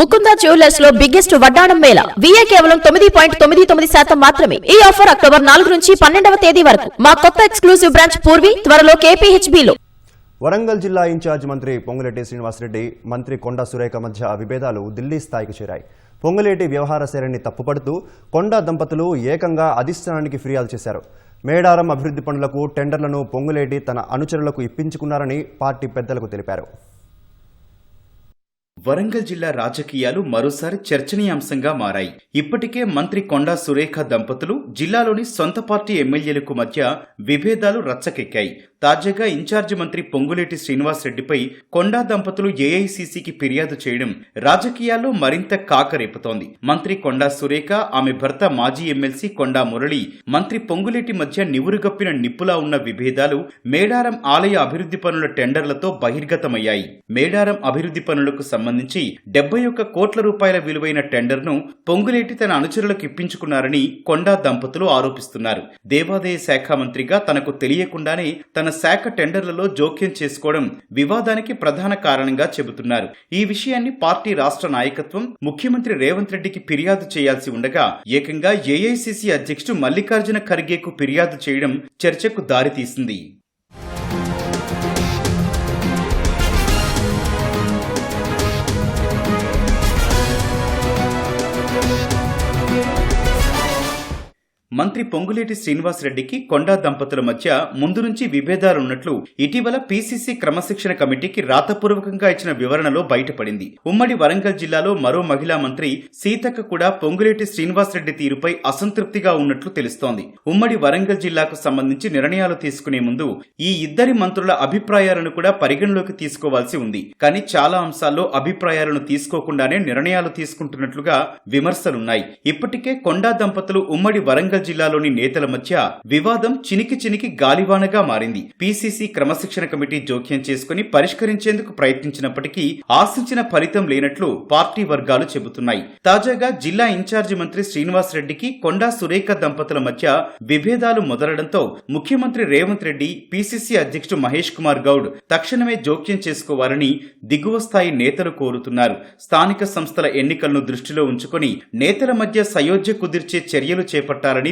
Mukunda జ్యువెలర్స్లో biggest వడ్డాణం Mela. VA కేవలం తొమ్మిది పాయింట్ తొమ్మిది తొమ్మిది శాతం మాత్రమే. ఈ ఆఫర్ అక్టోబర్ నాలుగు నుంచి పన్నెండవ తేదీ వరకు. మా కొత్త ఎక్స్క్లూజివ్ బ్రాంచ్ పూర్వి త్వరలో కేపీహెచ్బి లో. వరంగల్ జిల్లా ఇన్ఛార్జ్ మంత్రి పొంగులేటి శ్రీనివాసరెడ్డి మంత్రి కొండ సురేఖ మధ్య విభేదాలు ఢిల్లీ స్థాయికి చేరాయి. పొంగులేటి వ్యవహార శైలిని తప్పుపడుతూ కొండ దంపతులు ఏకంగా అధిష్టానానికి ఫిర్యాదు చేశారు. మేడారం అభివృద్ధి పనులకు టెండర్లను పొంగులేటి తన అనుచరులకు ఇప్పించుకున్నారని పార్టీ పెద్దలకు తెలిపారు. వరంగల్ జిల్లా రాజకీయాలు మరోసారి చర్చనీయాంశంగా మారాయి. ఇప్పటికే మంత్రి కొండా సురేఖ దంపతులు జిల్లాలోని సొంత పార్టీ ఎమ్మెల్యేలకు మధ్య విభేదాలు రచ్చకెక్కాయి. తాజాగా ఇన్ఛార్జి మంత్రి పొంగులేటి శ్రీనివాసరెడ్డిపై కొండా దంపతులు ఏఐసీసీకి ఫిర్యాదు చేయడం రాజకీయాల్లో మరింత కాకరేపుతోంది. మంత్రి కొండా సురేఖ ఆమె భర్త మాజీ ఎమ్మెల్సీ కొండా మురళి మంత్రి పొంగులేటి మధ్య నివురుగప్పిన నిప్పులా ఉన్న విభేదాలు మేడారం ఆలయ అభివృద్ధి పనుల టెండర్లతో బహిర్గతమయ్యాయి. మేడారం అభివృద్ధి పనులకు సంబంధించి డెబ్బై ఒక్క కోట్ల రూపాయల విలువైన టెండర్ను పొంగులేటి తన అనుచరులకు ఇప్పించుకున్నారని కొండా దంపతులు ఆరోపిస్తున్నారు. దేవాదాయ శాఖ మంత్రిగా తనకు తెలియకుండానే తన శాఖ టెండర్లలో జోక్యం చేసుకోవడం వివాదానికి ప్రధాన కారణంగా చెబుతున్నారు. ఈ విషయాన్ని పార్టీ రాష్ట్ర నాయకత్వం ముఖ్యమంత్రి రేవంత్ రెడ్డికి ఫిర్యాదు చేయాల్సి ఉండగా ఏకంగా ఏఐసిసి అధ్యక్షుడు మల్లికార్జున ఖర్గేకు ఫిర్యాదు చేయడం చర్చకు దారితీసింది. మంత్రి పొంగులేటి శ్రీనివాసరెడ్డికి కొండా దంపతుల మధ్య ముందు నుంచి విభేదాలున్నట్లు ఇటీవల పీసీసీ క్రమశిక్షణ కమిటీకి రాతపూర్వకంగా ఇచ్చిన వివరణలో బయటపడింది. ఉమ్మడి వరంగల్ జిల్లాలో మరో మహిళా మంత్రి సీతక్క కూడా పొంగులేటి శ్రీనివాసరెడ్డి తీరుపై అసంతృప్తిగా ఉన్నట్లు తెలుస్తోంది. ఉమ్మడి వరంగల్ జిల్లాకు సంబంధించి నిర్ణయాలు తీసుకునే ముందు ఈ ఇద్దరి మంత్రుల అభిప్రాయాలను కూడా పరిగణలోకి తీసుకోవాల్సి ఉంది. కానీ చాలా అంశాల్లో అభిప్రాయాలను తీసుకోకుండానే నిర్ణయాలు తీసుకుంటున్నట్లుగా విమర్శలున్నాయి. ఇప్పటికే కొండా దంపతులు ఉమ్మడి వరంగల్ జిల్లాలోని నేతల మధ్య వివాదం చినికి చినికి గాలివానగా మారింది. పీసీసీ క్రమశిక్షణ కమిటీ జోక్యం చేసుకుని పరిష్కరించేందుకు ప్రయత్నించినప్పటికీ ఆశించిన ఫలితం లేనట్లు పార్టీ వర్గాలు చెబుతున్నాయి. తాజాగా జిల్లా ఇన్ఛార్జి మంత్రి శ్రీనివాస్ రెడ్డికి కొండా సురేఖ దంపతుల మధ్య విభేదాలు మొదలడంతో ముఖ్యమంత్రి రేవంత్ రెడ్డి పీసీసీ అధ్యక్షుడు మహేష్ కుమార్ గౌడ్ తక్షణమే జోక్యం చేసుకోవాలని దిగువ స్థాయి నేతలు కోరుతున్నారు. స్థానిక సంస్థల ఎన్నికలను దృష్టిలో ఉంచుకొని నేతల మధ్య సయోధ్య కుదిర్చే చర్యలు చేపట్టాలని